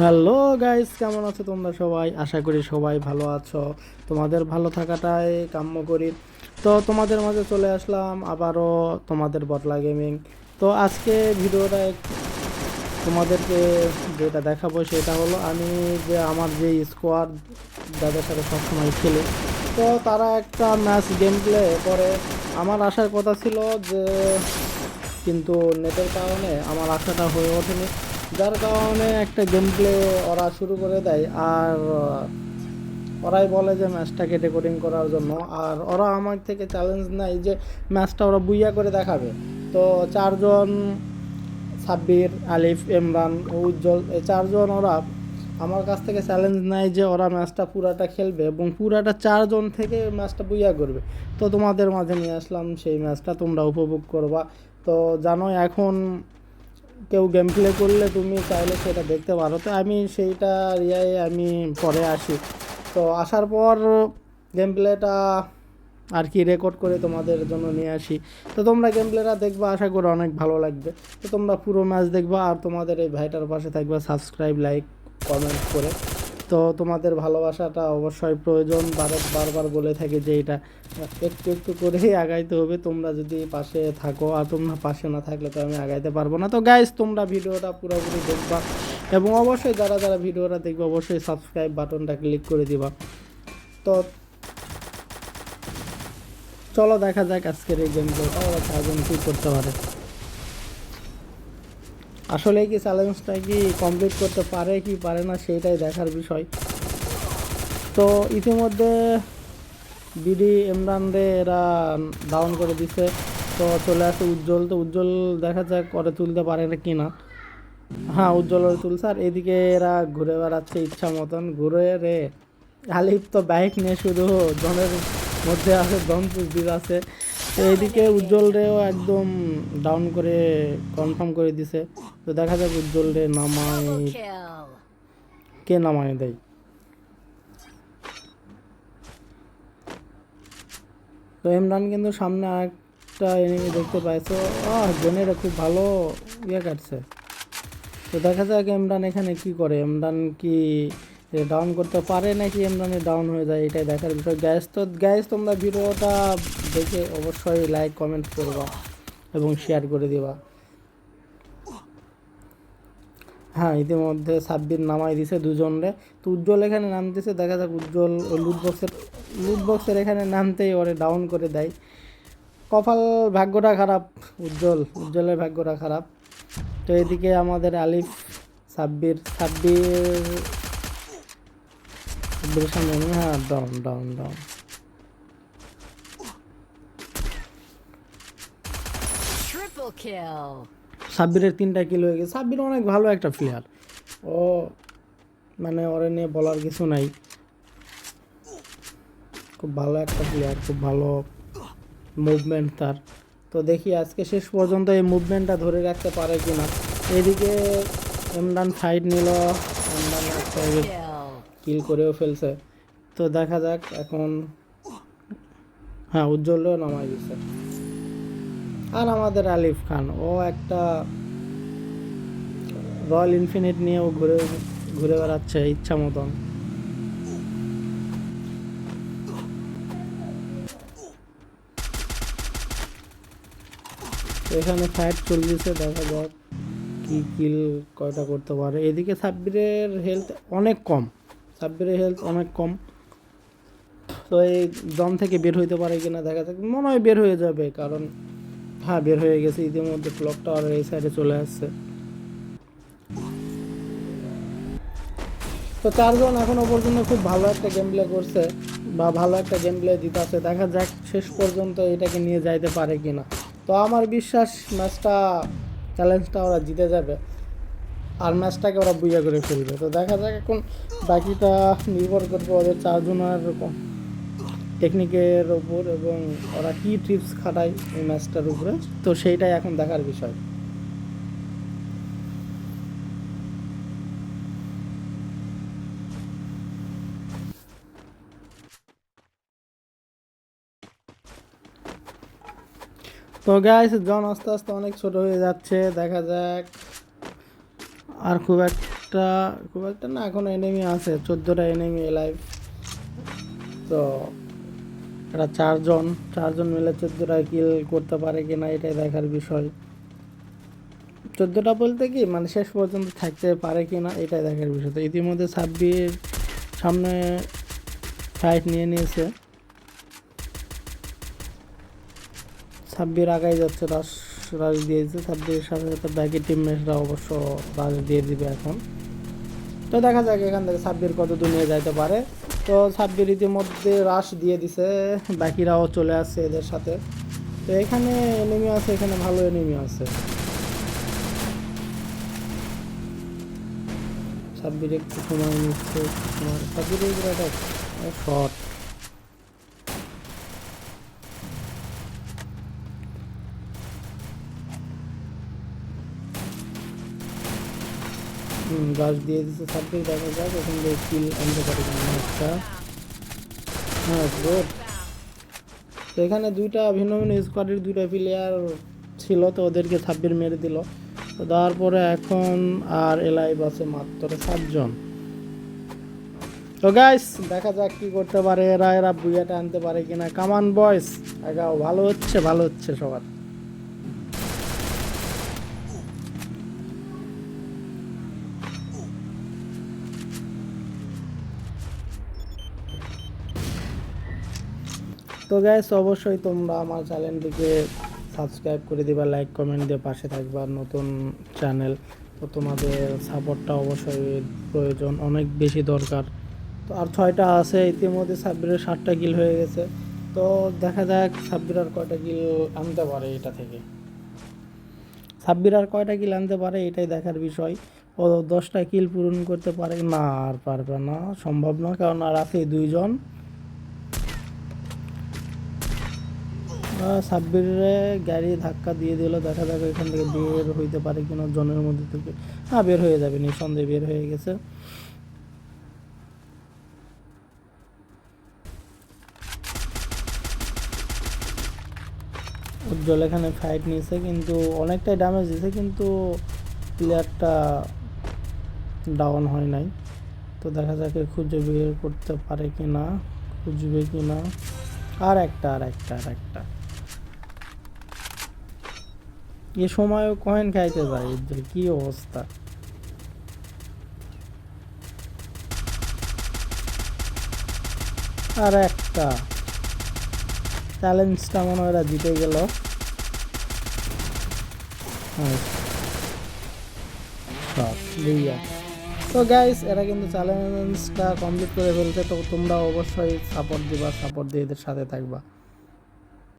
Hello guys, কেমন আছো তোমরা সবাই? আশা করি সবাই ভালো আছো। তোমাদের ভালো থাকাটাই কাম্য করি। তো তোমাদের মাঝে চলে আসলাম আবারও তোমাদের বটলা গেমিং তো আজকে ভিডিওটা তোমাদেরকে যেটা দেখাবো সেটা হলো আমি যে আমার যে স্কোয়াড যাদের সাথে সবসময় খেলি, তো তারা একটা ম্যাচ গেম প্লে করে। আমার আসার কথা ছিল যে, কিন্তু নেটের কারণে আমার আশাটা হয়ে ওঠেনি। যার কারণে একটা গেম প্লে ওরা শুরু করে দেয়, আর ওরাই বলে যে ম্যাচটাকে রেকর্ডিং করার জন্য। আর ওরা আমার থেকে চ্যালেঞ্জ নেয় যে ম্যাচটা ওরা বুইয়া করে দেখাবে। তো চারজন সাব্বির, আলিফ, ইমরান, উজ্জ্বল, এই চারজন ওরা আমার কাছ থেকে চ্যালেঞ্জ নেয় যে ওরা ম্যাচটা পুরাটা খেলবে এবং পুরাটা চারজন থেকে ম্যাচটা বুইয়া করবে। তো তোমাদের মাঝে নিয়ে আসলাম সেই ম্যাচটা তোমরা উপভোগ করবা। তো জানো এখন কেউ গেম প্লে করলে তুমি চাইলে সেটা দেখতে পারো। তো আমি সেইটা ইয়ে আমি পরে আসি। তো আসার পর গেম প্লেটা আর কি রেকর্ড করে তোমাদের জন্য নিয়ে আসি। তো তোমরা গেম প্লেটা দেখবা, আশা করি অনেক ভালো লাগবে। তো তোমরা পুরো ম্যাচ দেখবা আর তোমাদের এই ভাইটার পাশে থাকবা সাবস্ক্রাইব লাইক কমেন্ট করে। তো তোমাদের ভালোবাসাটা অবশ্যই প্রয়োজন। বারে বারবার বলে থাকি যে এটা একটু একটু করেই আগাইতে হবে। তোমরা যদি পাশে থাকো, আর তোমরা পাশে না থাকলে তো আমি আগাইতে পারব না। তো গাইজ তোমরা ভিডিওটা পুরোপুরি দেখবা। এবং অবশ্যই যারা যারা ভিডিওটা দেখবে, অবশ্যই সাবস্ক্রাইব বাটনটা ক্লিক করে দিবা। তো চলো দেখা যাক আজকের এই চারজন কী করতে পারে। আসলে কি চ্যালেঞ্জটা কি কমপ্লিট করতে পারে কি পারে না সেইটাই দেখার বিষয়। তো ইতিমধ্যে বিডি ইমরান রে এরা ডাউন করে দিছে। তো চলে আসে উজ্জ্বল। তো উজ্জ্বল দেখা যাক করে তুলতে পারে না কি না। হ্যাঁ উজ্জ্বল তুলছে। আর এদিকে এরা ঘুরে বেড়াচ্ছে ইচ্ছা মতন। ঘুরে রে, আলিফ তো বাইক নিয়ে শুধু জনের মধ্যে আছে দম দিতে আছে। তো এদিকে উজ্জ্বল রেও একদম ডাউন করে কনফার্ম করে দিছে। তো দেখা যাক উজ্জ্বল রে নামায়। কে নামায় দেয়? তো ইমরান কিন্তু সামনে একটা এনিমি দেখতে পাইছো। আহ জেনেরা খুব ভালো ইয়ে কাটছে। তো দেখা যাক ইমরান এখানে কি করে। ইমরান কি ডাউন করতে পারে নাকি ইমরানের ডাউন হয়ে যায় এটাই দেখার বিষয়। গ্যাস তো গ্যাস তোমরা ভিডিওটা দেখে অবশ্যই লাইক কমেন্ট করবা এবং শেয়ার করে দিবা। হ্যাঁ ইতিমধ্যে সাব্বির নামাই দিছে দুজনরে। তো উজ্জ্বল এখানে নামতেছে, দেখা যাক উজ্জ্বল লুট বক্সের লুট বক্সের এখানে নামতেই ওরে ডাউন করে দেয়। কপাল ভাগ্যটা খারাপ, উজ্জ্বল, উজ্জ্বলের ভাগ্যটা খারাপ। তো এদিকে আমাদের আলিফ, সাব্বির সাব্বির হ্যাঁ ডাউন ডাউন ডাউন. সাব্বিরের তিনটা কিল হয়ে গেছে। সাব্বির অনেক ভালো একটা প্লেয়ার ও মানে ওরে নিয়ে বলার কিছু নাই। খুব ভালো একটা প্লেয়ার খুব ভালো মুভমেন্ট তার। তো দেখি আজকে শেষ পর্যন্ত এই মুভমেন্টটা ধরে রাখতে পারে কি না এদিকে ইমরান ফাইট নিল। Kill. কিল করেও ফেলছে। তো দেখা যাক, এখন হ্যাঁ উজ্জ্বলও নামাই দিছে। আর আমাদের আলিফ খান, ও একটা রয়্যাল ইনফিনিট নিয়েও ঘুরে ঘুরে বেড়াচ্ছে ইচ্ছা মতন। এখানে ফাইট চলতেছে, দেখা যাক কি কিল কয়টা করতে পারে। এদিকে সাব্বিরের হেলথ অনেক কম, সাব্বিরের হেলথ অনেক কম। তো এই দম থেকে বের হইতে পারে কিনা দেখা যাক, মনে হয় বের হয়ে যাবে, কারণ হ্যাঁ বের হয়ে গেছে। ইতিমধ্যে ক্লক টাওয়ার এই সাইডে চলে আসছে। তো চারজন এখনও পর্যন্ত খুব ভালো একটা গেম প্লে করছে বা ভালো একটা গেম প্লে দিতে দেখা যাক শেষ পর্যন্ত এটাকে নিয়ে যাইতে পারে কিনা। তো আমার বিশ্বাস ম্যাচটা চ্যালেঞ্জটা ওরা জিতে যাবে। আর ম্যাচটাকে ওরা বুইয়া করে ফেলবে। তো দেখা যাক এখন বাকিটা নির্ভর করবে ওদের চারজনের টেকনিকের ওপর এবং ওরা কী ট্রিপস খাটায় এই ম্যাচটার উপরে, তো সেইটাই এখন দেখার বিষয়। তো গাইস জন আস্তে আস্তে অনেক ছোট হয়ে যাচ্ছে, দেখা যাক। আর খুব একটা খুব একটা না, এখন এনিমি আছে, চোদ্দোটা এনিমি লাইভ তো এরা চারজন চারজন মিলে চোদ্দোটা কিল করতে পারে কিনা এটাই দেখার বিষয়। চোদ্দোটা বলতে কি মানে শেষ পর্যন্ত থাকতে পারে কিনা এটাই দেখার বিষয়। তো ইতিমধ্যে ছাব্বির সামনে ফাইট নিয়ে নিয়েছে। ছাব্বির আগাই যাচ্ছে রাশ রাশ দিয়েছে। ছাব্বিরের সাথে সাথে বাকি টিমমেটরা অবশ্য রাশ দিয়ে দিবে এখন। তো দেখা যাক এখান থেকে সাব্বির কত দূর নিয়ে যাইতে পারে। তো সাব্বির ইতিমধ্যে রাশ দিয়ে দিছে, বাকিরাও চলে আসছে এদের সাথে। তো এখানে এনিমি আছে, এখানে ভালো এনিমি আছে। সাব্বির একটু সময় নিচ্ছে সাব্বির সময় ছাব্বিরের শর্ট গাছ দিয়ে দিচ্ছে ছাব্বির দেখা যাক, এখান থেকে কিল আনতে পারি একটা। হ্যাঁ তো এখানে দুইটা ভিন্ন ভিন্ন স্কোয়াডের দুইটা প্লেয়ার ছিল, তো ওদেরকে ছাব্বির মেরে দিল। তো দেওয়ার পরে এখন আর এলাইভ আছে মাত্র সাতজন। তো গাইস দেখা যাক কি করতে পারে। এরা এরা বুয়াটা আনতে পারে কিনা। কামান বয়স আগাও, ভালো হচ্ছে ভালো হচ্ছে সবার। তো গ্যাস অবশ্যই তোমরা আমার চ্যানেলটিকে সাবস্ক্রাইব করে দিবা লাইক কমেন্ট দিয়ে পাশে থাকবা, নতুন চ্যানেল তো তোমাদের সাপোর্টটা অবশ্যই প্রয়োজন, অনেক বেশি দরকার। তো আর ছয়টা আছে, ইতিমধ্যে সাব্বিরের সাতটা কিল হয়ে গেছে। তো দেখা যাক সাব্বির আর কয়টা কিল আনতে পারে এটা থেকে। সাব্বির আর কয়টা কিল আনতে পারে এটাই দেখার বিষয়। ও দশটা কিল পূরণ করতে পারে, না আর পারবে না, সম্ভব না। কারণ আর আছে দুইজন। সাব্বিরে গাড়ি ধাক্কা দিয়ে দিল, দেখা যাক এখান থেকে বের হইতে পারে কিনা, জনের মধ্যে থেকে। হ্যাঁ বের হয়ে যাবে, নিঃসন্দেহে বের হয়ে গেছে। উজ্জ্বল এখানে ফাইট নিয়েছে কিন্তু অনেকটাই ড্যামেজ দিয়েছে কিন্তু প্লেয়ারটা ডাউন হয় নাই। তো দেখা যাক খুঁজে বের করতে পারে কি না খুঁজবে কি না আর একটা আর একটা আর একটা। এ সময়ও কয়েন খাইতে যায়, এদের কি অবস্থা? আর একটা চ্যালেঞ্জটা মনে হয় জিতে গেল। হ্যাঁ। তো গাইস এরা কিন্তু চ্যালেঞ্জটা কমপ্লিট করে ফেলছে, তো তোমরা অবশ্যই সাপোর্ট দিবা সাপোর্ট দিয়ে এদের সাথে থাকবা।